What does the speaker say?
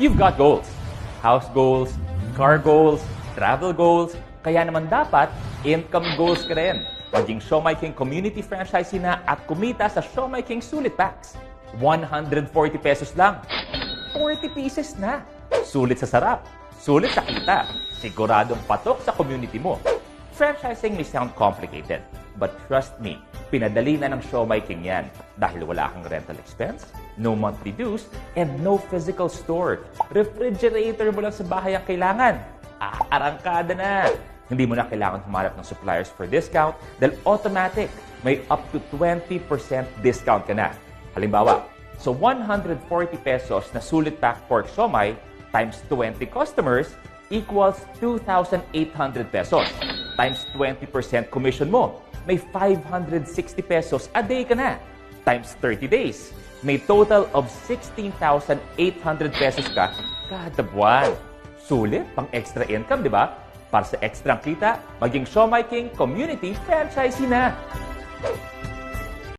You've got goals. House goals, car goals, travel goals, kaya naman dapat income goals ka rin. Maging Show My King community franchisee na at kumita sa Show My King Sulit Packs. 140 pesos lang. 40 pieces na. Sulit sa sarap. Sulit sa kita. Siguradong patok sa community mo. Franchising may sound complicated. But trust me, pinadali na ng Show My King yan. Dahil wala kang rental expense, no monthly dues, and no physical store. Refrigerator mo lang sa bahay ang kailangan. Ah, arangkada na! Hindi mo na kailangan humarap ng suppliers for discount dahil automatic. May up to 20% discount ka na. Halimbawa, so 140 pesos na sulit pack pork siomai times 20 customers equals 2,800 pesos. Times 20% commission mo, may 560 pesos a day ka na. Times 30 days, may total of 16,800 pesos ka kada buwan. Sulit pang extra income, di ba? Para sa extra kita, maging Show My King Community Franchisee na.